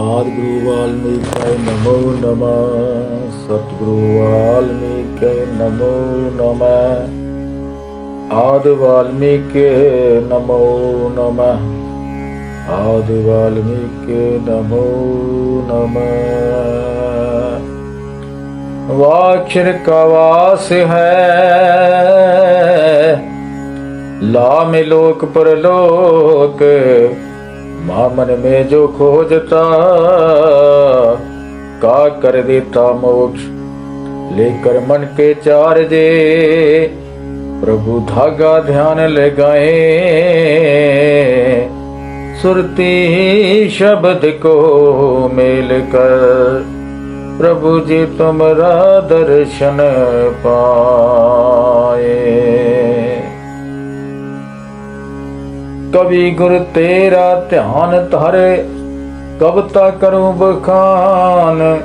ਆਦਿਗੁਰੂ ਵਾਲਮੀਕਿ ਨਮੋ ਨਮः ਸਤਿਗੁਰੂ ਵਾਲਮੀਕਿ ਨਮੋ ਨਮ ਆਦਿ ਵਾਲਮੀਕਿ ਨਮੋ ਨਮ ਆਦਿ ਵਾਲਮੀਕਿ ਨਮੋ ਨਮ ਵਾਖਿਰ ਕਵਾਸ ਹੈ ਲਾ ਮੇ ਲੋਕ ਪਰਲੋਕ ਲੋਕ मामन में जो खोजता, का कर देता मोक्ष? लेकर मन के चार जे, प्रभु धागा ध्यान लगाए। सुरती शब्द को मेल कर, प्रभु जी तुमरा दर्शन पाए। ਕਵੀ ਗੁਰ ਤੇਰਾ ਧਿਆਨ ਧਰੇ, ਕਵਤਾ ਕਰੂ ਬਖਾਨ।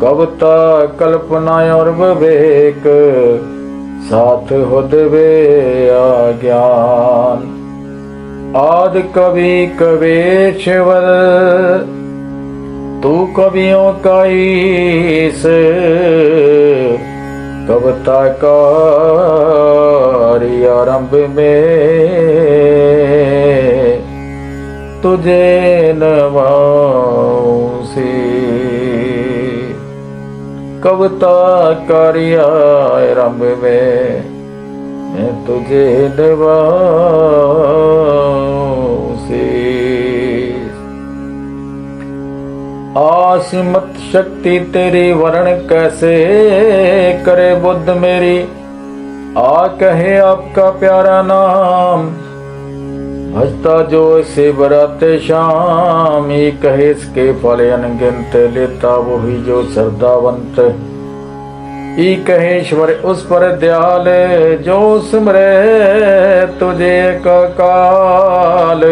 ਕਵਤਾ ਕਲਪਨਾ ਔਰ ਵਿਵੇਕ, ਸਾਥ ਹੁਦਵੇ ਆ ਗਿਆਨ ਆਦ ਕਵੀ ਕਵੇਸ਼ਵਰ, ਤੂੰ ਕਵਿਓ ਕਾਈਸ ਕਵਤਾ ਕਾਰਿ ਆਰੰਭ ਮੇ तुझे नवाऊसी कविता कार्य आरंभ में मैं तुझे नवाऊसी आसिमत शक्ति तेरी वर्ण कैसे करे बुद्ध मेरी आ कहे आपका प्यारा नाम ਹਸਤਾ ਜੋ ਸਿਵ ਰਾਤੇ ਸ਼ਾਮ, ਏਕ ਹੈ ਇਸ ਕੇ ਫਲ ਅਨਗਿਨਤ ਲੇਤਾ ਵਹੀ ਜੋ ਸਰਦਾਵੰਤ। ਈ ਕਹੇਸ਼ਵਰ ਉਸ ਪਰ ਦਿਆਲ, ਜੋ ਸਿਮਰੈ ਤੁਝੇ ਕਾਲ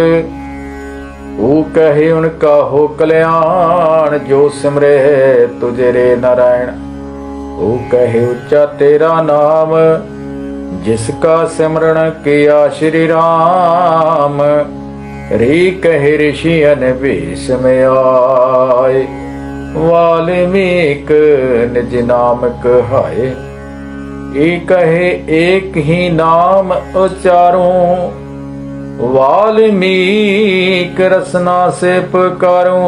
ਉਹ ਕਹੇ ਉਨ ਕਾਹੋ ਕਲਿਆਣ, ਜੋ ਸਿਮਰੈ ਤੁਝੇ ਰੇ ਨਾਰਾਇਣ। ਉਹ ਕਹੇ ਉੱਚਾ ਤੇਰਾ ਨਾਮ ਜਿਸ ਕਾ ਸਿਮਰਨ ਕੀਆ ਸ਼੍ਰੀ ਰਾਮ, ਰੀ ਕਹਿ ਰਿਸ਼ੀ ਅਨਵੇਸ਼ ਮੈਂ ਆਏ। ਵਾਲਮੀਕ ਨਿਜ ਨਾਮ ਕਹਾਏ ਏ ਕਹੇ ਏਕ ਹੀ ਨਾਮ ਉਚਾਰੂ। ਵਾਲਮੀਕ ਰਸਨਾ ਸੇ ਪਕਾਰੂ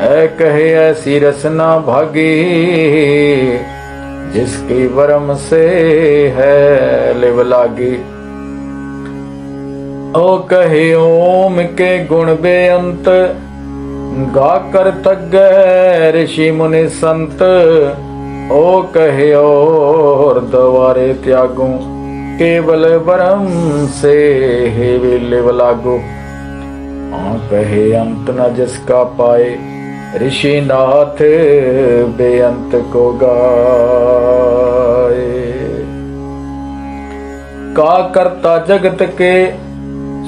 ਐ ਕਹੇ ਐਸੀ ਰਸਨਾ ਭਾਗੀ। जिसकी वरम से है लिव लागी ओ कहे ओम के गुण बेअंत गा कर तग ऋषि मुनि संत ओ कहे और द्वारे त्यागू केवल बरम से हे लिव लागू आ कहे अंत न जिसका पाए ऋषि नाथ बेअंत को गाए का करता जगत के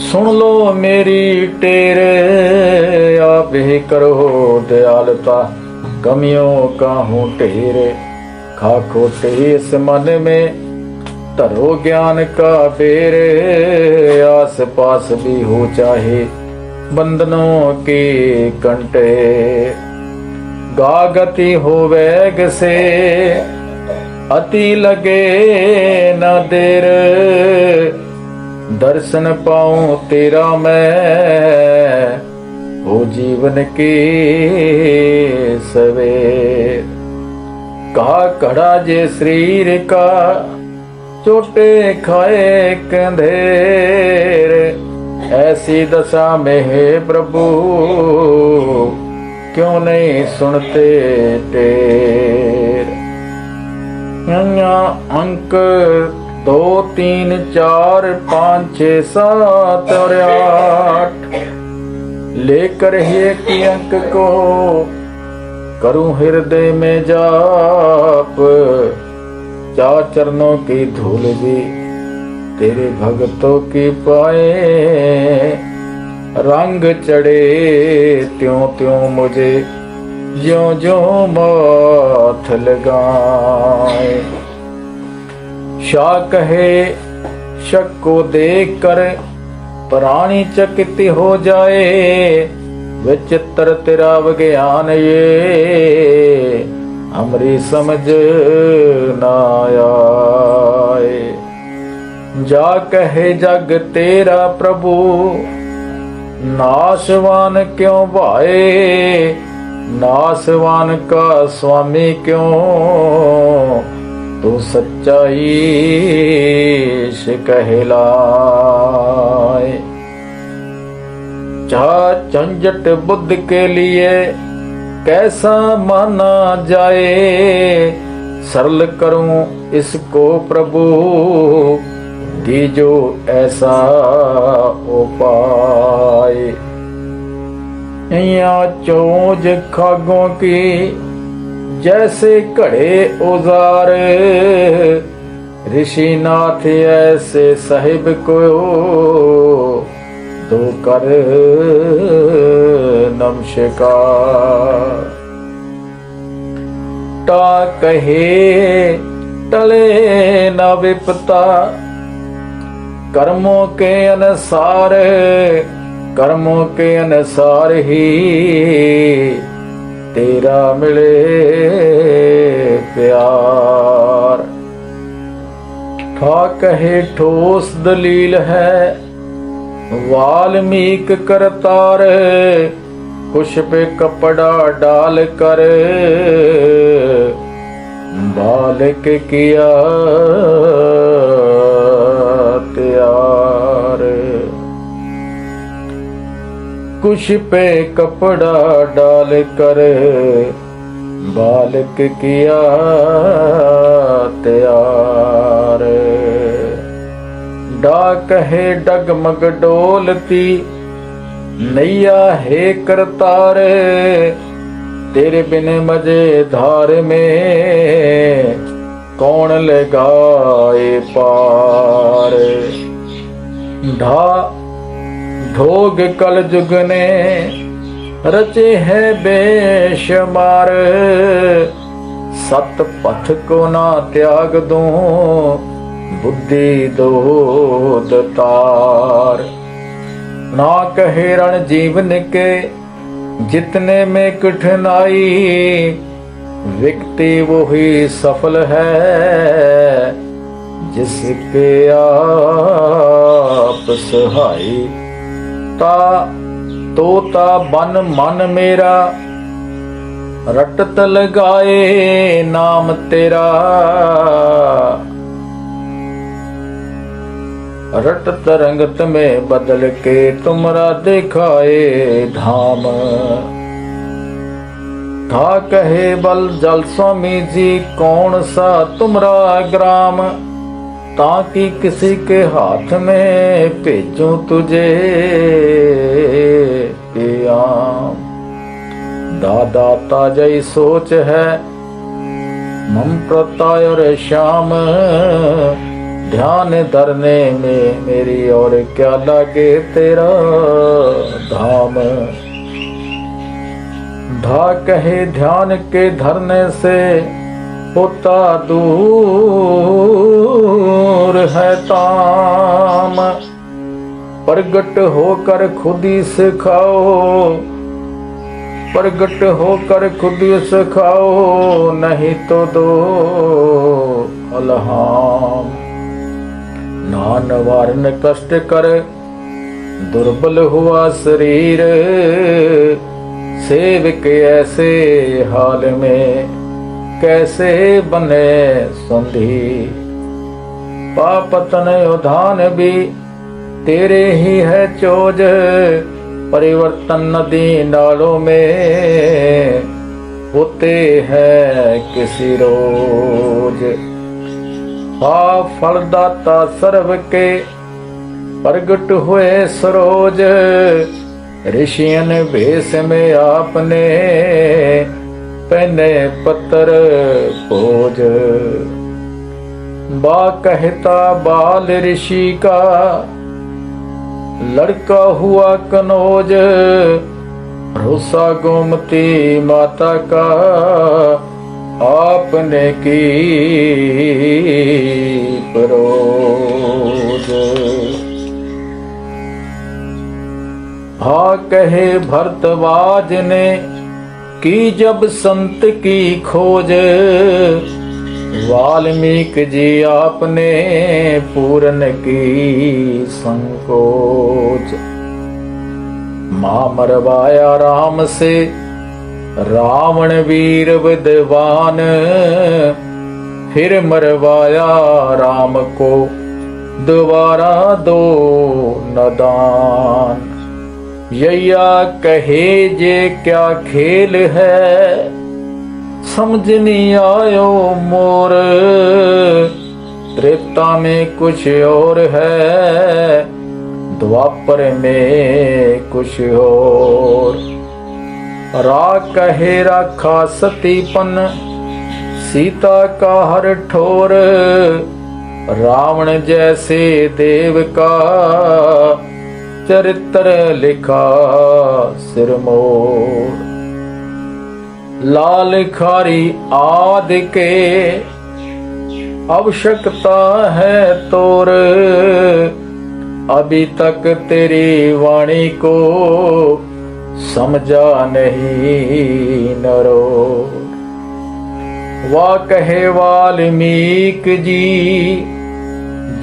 सुन लो मेरी टेरे आप ही करो दयालता कमियों का हूँ ढेरे खाको इस मन में धरो ज्ञान का बेरे आस पास भी हो चाहे ਬੰਦਨੋਂ ਕੇ ਕੰਟੇ? ਗਾਗਤੀ ਹੋਵੇ ਗਸੇ, ਅਤੀ ਲਗੇ ਨਾ ਦੇਰ। ਦਰਸ਼ਨ ਪਾਉ ਤੇਰਾ ਮੈਂ, ਹੋ ਜੀਵਨ ਕੇ ਸਵੇ। ਕਾ ਘੜਾ ਜੇ ਸਰੀਰ ਕਾ, ਚੋਟੇ ਖਾਏ ਕੰਧੇਰ। कंधेर ऐसी दशा में है प्रभु क्यों नहीं सुनते टेर यहाँ अंक दो तीन चार पाँच छः सात और आठ लेकर एक ही अंक को करूं हृदय में जाप चा चरणों की धूल भी ਤੇਰੇ ਭਗਤੋ ਕੀ ਪਾਏ? ਰੰਗ ਚੜੇ ਤਿਉ ਤਿਉ ਮੁਝੇ, ਜਿਉ ਜਿਉ ਮਾਥ ਲਗਾਏ। ਸ਼ਾ ਕਹੇ, ਸ਼ਕ ਕੋ ਦੇਖ ਕਰ, ਪ੍ਰਾਣੀ ਚਕਿਤ ਹੋ ਜਾਏ, ਵਿਚਿਤਰ ਤੇਰਾ ਵਿਗਿਆਨ ਏ। ਅਮਰੀ ਸਮਝ ਨਾ ਆਏ। जा कहे जग तेरा प्रभु। नाशवान क्यों भाए? नाशवान का स्वामी क्यों? तू सच्चाई से कहलाए। चाह झंझट बुद्ध के लिए कैसा माना जाए? सरल करूँ इसको प्रभु। दीजो ऐसा उपाय या चोज खागों की जैसे घड़े औजार ऋषिनाथ ऐसे साहिब को तो कर नमस्कार टा कहे टले न विपता कर्मों के अनुसार कर्मों के अनुसार ही तेरा मिले प्यार। ठा कहे, ठोस दलील है, वाल्मीक करतार कुछ पे कपड़ा डाल कर। बालक किया कुश पे कपड़ा डाल कर बालक किया तैयार डाक है डगमग डोलती नैया है करतार तेरे बिन मजे धार में कौन लगाए पार ढा ढोग कल जुग ने रचे है बेशुमार सत पथ को ना त्याग दूं बुद्धि दो दतार ना कहे रण जीवन के जितने में कठिनाई व्यक्ति वो ही सफल है जिसके आप सहाई ਤੋਤਾ ਤੋਤਾ ਬਨ ਮਨ ਮੇਰਾ, ਰਟਤ ਲਗਾਏ ਨਾਮ ਤੇਰਾ। ਰਟ ਤਰੰਗਤ ਮੇ ਬਦਲ ਕੇ ਤੁਮਰਾ ਦਿਖਾਏ ਧਾਮ। ਕਾ ਕਹੇ ਬਲ ਜਲ ਸੁਆਮੀ ਜੀ, ਕੌਣ ਸਾ ਤੁਮਰਾ ਗ੍ਰਾਮ? ताकि किसी के हाथ में भेजूं तुझे। आम। दादा ताजई सोच है मम प्रताय और श्याम। ध्यान धरने में मेरी और क्या लगे तेरा धाम। धा कहे ध्यान के धरने से ਹੋਤਾ ਦੂਰ ਹੈ ਤਾਮ ਪ੍ਰਗਟ ਹੋ ਕਰ ਖੁਦੀ ਸਿਖਾਓ, ਪ੍ਰਗਟ ਹੋ ਕਰ ਖੁਦੀ ਸਿਖਾਓ, ਨਹੀਂ ਤੋ ਦੋ ਅਲਹਾਮ। ਨਾਨ ਵਾਰਨ ਕਸ਼ਟ ਕਰ, ਦੁਰਬਲ ਹੁਆ ਸਰੀਰ। ਸੇਵਕ ਐਸੇ ਹਾਲ ਮੇ कैसे बने संधि पापतन उधान भी तेरे ही है चोज परिवर्तन नदी नालों में होते हैं किसी रोज आ फलदाता सर्व के प्रगट हुए सरोज ऋषियन भेष में आपने ਪਹਿਨੇ ਪੱਤਰ ਭੋਜ। ਬਾ ਕਹਿਤਾ, ਬਾਲ ऋषि ਕਾ, ਲੜਕਾ ਹੁਆ ਕਨੋਜ। ਰੋਸਾ ਗੋਮਤੀ ਮਾਤਾ ਕਾ, ਆਪਨੇ ਕੀ ਪਰੋਜ। ਹਾ ਕਹੇ ਭਰਤਵਾਜ ਨੇ की जब संत की खोज वाल्मीकि जी आपने पूरन की संकोच माँ मरवाया राम से रावण वीर विद्वान फिर मरवाया राम को दोबारा दो नदान यैया कहे जे क्या खेल है समझ नहीं आयो मोर त्रेता में कुछ और है द्वापर में कुछ और रा कहे राखा सतीपन सीता का हर ठोर रावण जैसे देव का चरित्र लिखा सिरमोर लाल खारी आदि के आवश्यकता है तोर अभी तक तेरी वाणी को समझा नहीं नरो वा कहे वाल्मीक जी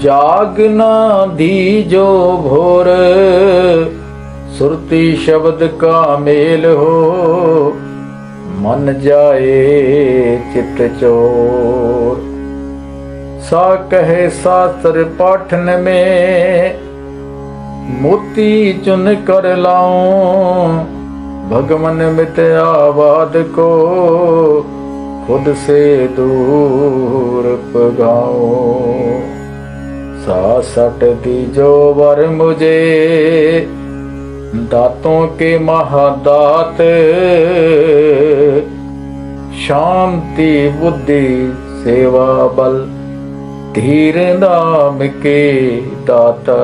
ਜਾਗ ਨਾ ਦੀਜੋ ਭੋਰ ਸੁਰਤੀ ਸ਼ਬਦ ਕਾ ਮੇਲ ਹੋ, ਮਨ ਜਾਏ ਚਿਤ ਚੋਰ। ਸਾ ਕਹੇ ਸਾਸਤਰ ਪਾਠਨ ਮੇ, ਮੋਤੀ ਚੁਨ ਕਰ ਲਾਉ, ਭਗਵਨ ਮਿਤ ਆਵਾਦ ਕੋ, ਖੁਦ ਸੇ ਦੂਰ ਪਗਾਓ सट दीजो वर मुझे दांतों के महादात शांति बुद्धि सेवा बल धीर नाम के दाता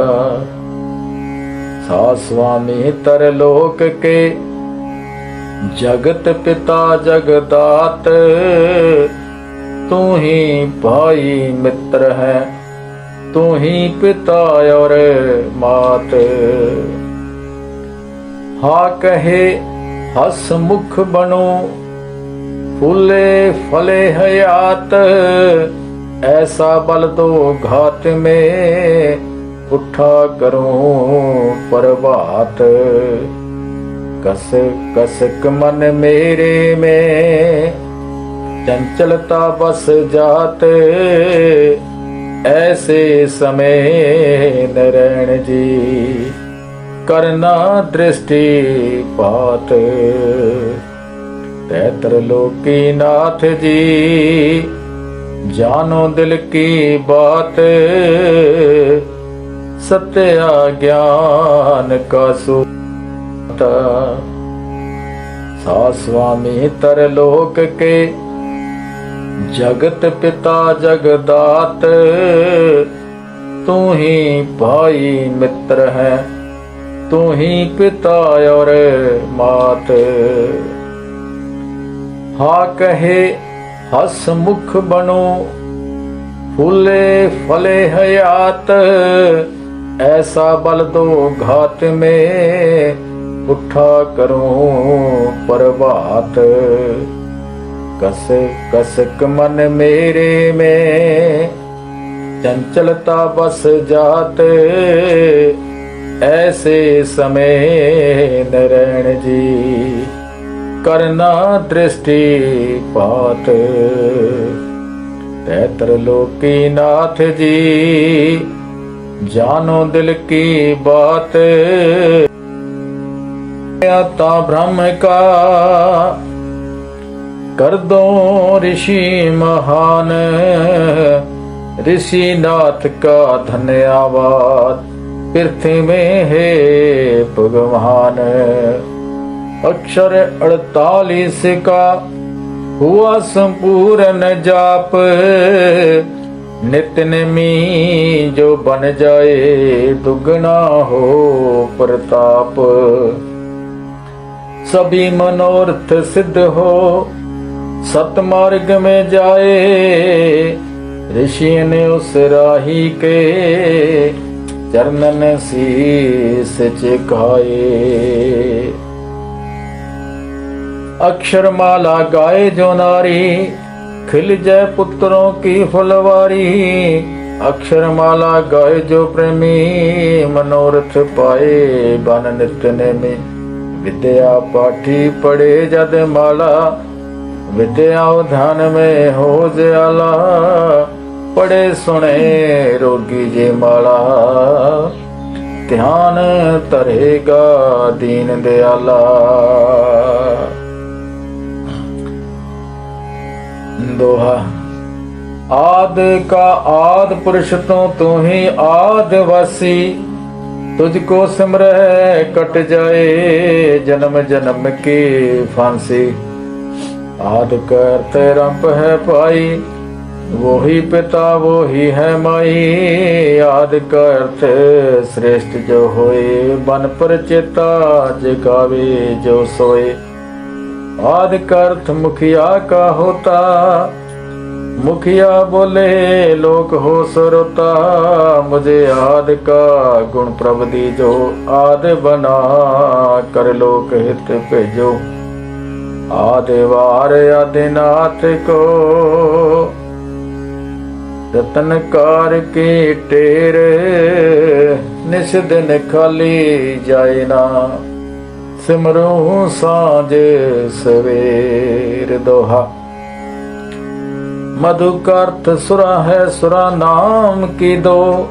सा स्वामी तरलोक के जगत पिता जगदात तू ही भाई मित्र है ਤੂੰ ਹੀ ਪਿਤਾ ਔਰ ਮਾਤ। ਹਾ ਕਹੇ, ਹਸ ਮੁਖ ਬਣੋ, ਫੁੱਲੇ ਫਲੇ ਹਯਾਤ। ਐਸਾ ਬਲ ਦੋ ਘਾਤ ਮੇ ਉਠਾ ਕਰੋ ਪਰਵਾਤ ਕਸ ਕਸਕ ਮਨ ਮੇਰੇ ਮੇ, ਚੰਚਲਤਾ ਬਸ ਜਾਤ। ਐਸੇ ਸਮੇ ਨਰਣ ਜੀ ਕਰਨਾ ਦ੍ਰਿਸ਼ਟੀ ਪਾਤ। ਤੈਤਰ ਲੋਕੀ ਨਾਥ ਜੀ ਜਾਨੋ ਦਿਲ ਕੀ ਬਾਤ। ਸਤਿਆ ਗਿਆਨ ਕਾ ਸੁਤਾ। ਸਾ ਸੁਆਮੀ ਤਰ ਲੋਕ ਕੇ ਜਗਤ ਪਿਤਾ ਜਗਦਾਤ, ਤੂੰ ਹੀ ਭਾਈ ਮਿੱਤਰ ਹੈ, ਤੂੰ ਹੀ ਪਿਤਾ ਔਰ ਮਾਤ। ਹਾ ਕਹੇ, ਹਸ ਮੁਖ ਬਣੋ, ਫੁੱਲੇ ਫਲੇ ਹਯਾਤ, ਐਸਾ ਬਲ ਦੋ ਘਾਤ ਮੇ ਉਠਾ ਕਰੂੰ ਪਰਵਾਤ कस कसक मन मेरे में चंचलता बस जात ऐसे समय नारायण जी करना दृष्टि पात तैत्रलोकी नाथ जी जानो दिल की बात आता ब्रह्म का कर दो ऋषि महान ऋषि नाथ का धन्यवाद पृथ्वी में है भगवान अक्षर अड़तालीस का हुआ संपूर्ण जाप नित्य नेमी जो बन जाए दुगना हो प्रताप सभी मनोरथ सिद्ध हो सतमार्ग में जाए ऋषि ने उस राही के ਚਰਨਨ ਸੀਸ ਝੁਕਾਏ अक्षर माला गाए जो नारी खिल जाए पुत्रों की फुलवारी अक्षर माला गाए जो प्रेमी मनोरथ पाए बन नित्य में विद्या पाठी पढ़े जद माला विद्या ध्यान में हो जयाला पढ़े सुने रोगी जे माला ध्यान तरेगा दीन दयाला ਦੋਹਾ ਆਦ ਕਾ ਆਦ ਪੁਰਸ਼ ਤੋਂ ਤੂੰ ਹੀ ਆਦ ਵਾਸੀ ਤੁਝ ਕੋ ਸਿਮਰੈ ਕਟ ਜਾਏ ਜਨਮ ਜਨਮ ਕੀ ਫਾਂਸੀ ਆਦ ਕਰਤੇ ਰੱਬ ਹੈ ਪਾਈ ਵੋਹੀ ਪਿਤਾ ਵੋਹੀ ਹੈ ਮਾਈ। ਆਦ ਕਰਤੇ ਸ੍ਰੇਸ਼ਟ ਜੋ ਹੋਏ, ਬਨ ਪਰਚੇਤਾ ਜਗਾਵੇ ਜੋ ਸੋਏ। ਆਦ ਕਰਤ ਮੁਖਿਆ ਕਾ ਹੋਤਾ, ਮੁਖਿਆ ਬੋਲੇ ਲੋਕ ਹੋ ਸਰਤਾ। ਮੁਝੇ ਆਦ ਕਾ ਗੁਣ ਪ੍ਰਭ ਦੀ ਜੋ ਆਦ ਬਨਾ ਕਰ ਲੋਕ ਹਿਤ ਭੇਜੋ। ਆਦਿਵਾਰ ਆਦਿਨਾਥ ਕੋ। ਰਤਨ ਕਾਰ ਕੇ ਟੇਰ, ਨਿਸ ਦਿਨ ਖਾਲੀ ਜਾਏ ਨਾ। ਸਿਮਰੂ ਸਾਜ ਸਵੇਰ ਦੋਹਾ। ਮਧੁਕਰਤ ਸੁਰਾ ਹੈ ਸੁਰਾ ਨਾਮ ਕੀ ਦੋ।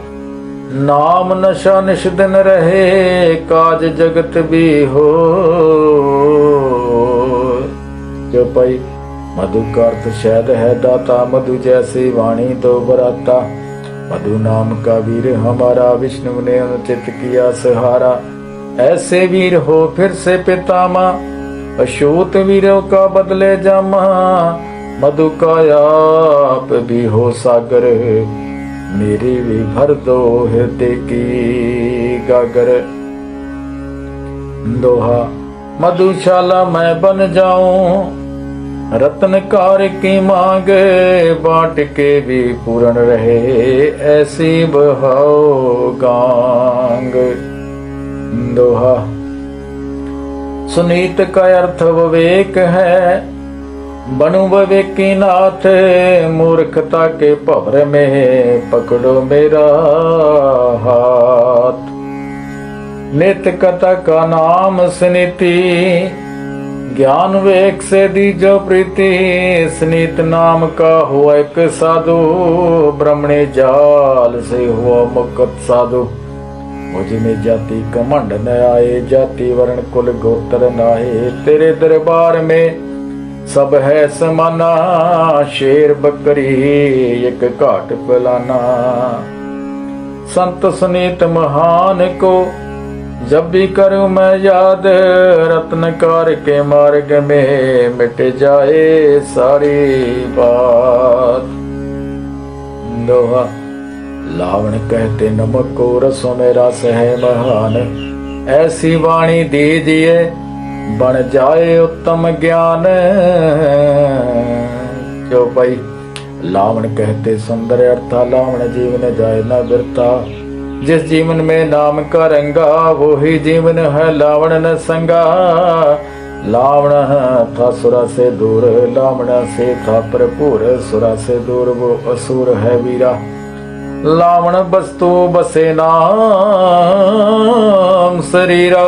ਨਾਮ ਨਸ਼ਾ ਨਿਸ਼ ਦਿਨ ਰਹੇ, ਕਾਜ ਜਗਤ ਵੀ ਹੋ। जो पाई मधु का तो अर्थ है दाता, मधु जैसी वाणी दो बराता। मधु नाम का वीर हमारा, विष्णु ने अनुचित किया सहारा। ऐसे वीर हो फिर से पितामा, अशोत वीरों का बदले जामा। मधु का आप भी हो सागर, मेरी भी भर दो हृदय की गागर। दोहा, मधुशाला मैं बन जाऊँ ਰਤਨ ਕਾਰ ਕੀ ਮੰਗ ਬਾਟ ਕੇ ਵੀ ਪੂਰਨ ਰਹੇ, ਐਸੀ ਬਹਾਉ ਗਾਂਗ। ਦੋਹਾ, ਸੁਨੀਤ ਕਾ ਅਰਥ ਵਿਵੇਕ ਹੈ ਬਨੁ ਵਿਵੇਕੀ ਨਾਥ, ਮੂਰਖਤਾ ਕੇ ਭਵਰ ਮੇ, ਪਕੜੋ ਮੇਰਾ ਹਾਥ। ਨਿਤ ਕਥਾ ਕਾ ਨਾਮ ਸੁਨੀਤੀ ज्ञान वेक से दीजो प्रीति स्नीत नाम का हुआ एक साधु ब्रह्मणे जाल से हुआ मुक्त साधु मुझ में जाति कमंड न आए जाति वर्ण कुल गोत्र नाहे तेरे दरबार में सब है समाना शेर बकरी एक घाट पिलाना संत सुनीत महान को जब भी करूं मैं याद रत्न कार के मार्ग में मिट जाए सारी बात दोहा लावण कहते नमक को रसों में रस है महान ऐसी वाणी दीजिए बन जाए उत्तम ज्ञान जो भाई लावण कहते सुंदर अर्था लावण जीवन जाए न बिरता जिस जीवन में नाम का रंगा वो ही जीवन है लावण न संगा लावण था सुरा से दूर लावण से था भरपूर सुरा से दूर वो असुर है वीरा लावण वस्तु बसे नाम शरीरा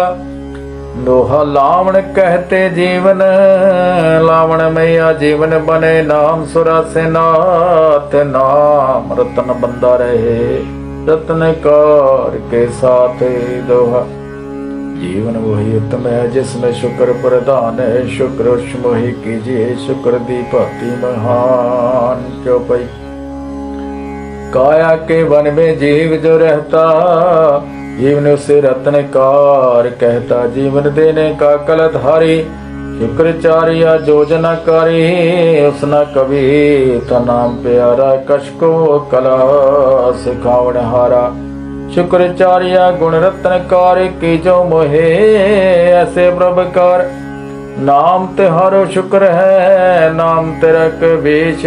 दोहा लावण कहते जीवन लावण मैया जीवन बने नाम सुरा से नाथ नाम रतन बंदा रहे रत्न कार के साथ दोहा जीवन वही उत्तम है जिसमें शुक्र प्रधान है शुक्र उष्म ही कीजिए शुक्र दी भांति महान चौपाई काया के वन में जीव जो रहता, जीवन उसे रत्न कार कहता, जीवन देने का कलधारी शुक्रचार्य योजनाकारी उसना कभी था नाम प्यारा कश को कला सिखावण हारा शुक्रचार्य गुण रत्न कार की जो मोहे ऐसे प्रभकार नाम तिहारो शुक्र है नाम तेरा कबीश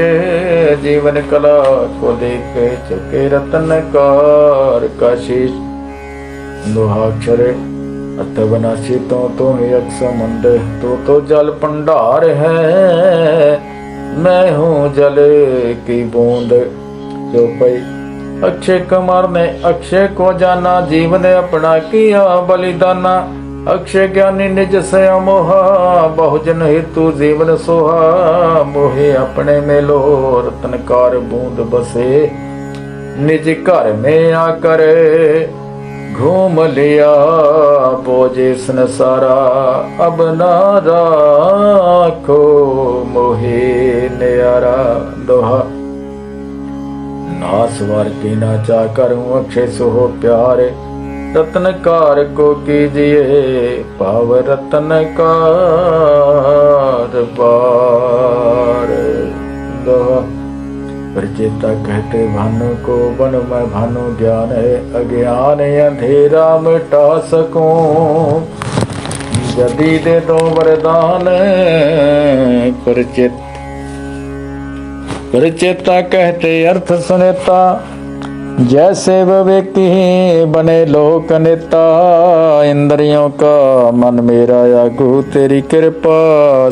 जीवन कला को देख चुके रत्न कार का शीश ਦੋਹਾ ਅਕਸ਼ਰ ਤੋਂ ਤੋਂ ਹੀ ਅਕਸਮੰਦ ਤੋ ਤੋ ਜਲ ਭੰਡਾਰ ਹੈ। ਮੈਂ ਹੂੰ ਜਲ ਕੀ ਬੂੰਦ, ਜੋ ਪਈ ਅਕਸ਼ੇ ਕੁਮਾਰ ਨੇ ਅਕਸ਼ੇ ਕੋ ਜਾਨਾ ਜੀਵ ਨੇ ਆਪਣਾ ਕੀਆ ਬਲਿਦਾਨਾ। ਅਕਸ਼ੇ ਗਿਆਨੀ ਨਿਜ ਸੇ ਮੋਹਾ, ਬਹੁਜਨ ਹਿਤੂ ਜੀਵਨ ਸੋਹਾ। ਮੋਹਿ ਆਪਣੇ ਮੇਲੋ ਰਤਨਕਾਰ ਬੂੰਦ ਬਸੇ। ਨਿਜ ਘਰ ਮੇ ਆ ਕਰ। घूम लिया बोझे संसारा अब ना राखो मोहे न्यारा दोहा नास वार की ना चा करूं अक्षय सुहो प्यारे रतन कार को कीजिए पाव रतन कार बार दोहा प्रचेता कहते भानु को बन मैं भानु ज्ञान है अज्ञान अंधेरा मिटा सकूं यदि दे दो वरदान प्रचित प्रचेता कहते अर्थ सुनेता जैसे विवेकी बने लोक नेता इंद्रियों का मन मेरा आगू तेरी कृपा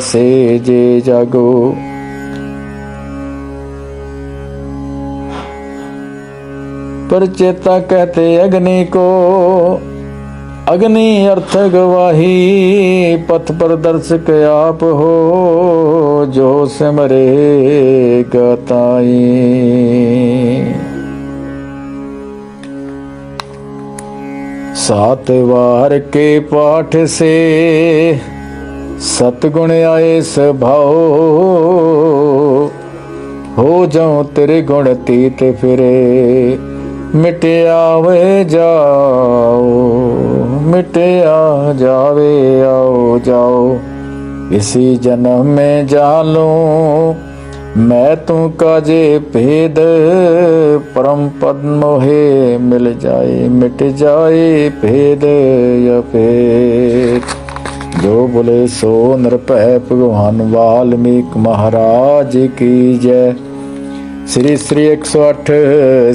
से जे जागो पर चेता कहते अग्नि को अग्नि अर्थ गवाही पथ पर दर्शक आप हो जो सिमरे गताई सात वार के पाठ से सतगुण आए स्वभाव हो जाऊं तेरे गुण तीत फिरे ਮਿਟਿਆਵੇ ਜਾਓ, ਮਿਟਿਆ ਜਾਵੇ, ਆਓ ਜਾਓ। ਇਸੀ ਜਨਮ ਮੈਂ ਜਾਲੂ, ਮੈਂ ਤੂੰ ਕਾਜੇ ਭੇਦ, ਪਰਮ ਪਦ ਮੋਹੇ ਮਿਲ ਜਾਏ, ਮਿਟ ਜਾਏ ਭੇਦ ਅਪੇਤ ਜੋ ਬੋਲੇ ਸੋ ਨਿਰਭੈ ਭਗਵਾਨ ਵਾਲਮੀਕ ਮਹਾਰਾਜ ਕੀ ਜੈ। ਸ੍ਰੀ ਸ੍ਰੀ 108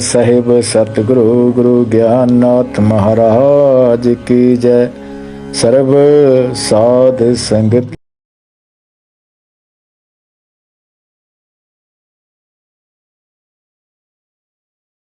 ਸਾਹਿਬ ਸਤਿਗੁਰੂ ਗੁਰੂ ਗਿਆਨਨਾਥ ਮਹਾਰਾਜ ਕੀ ਜੈ। ਸਰਬ ਸਾਧ ਸੰਗਤ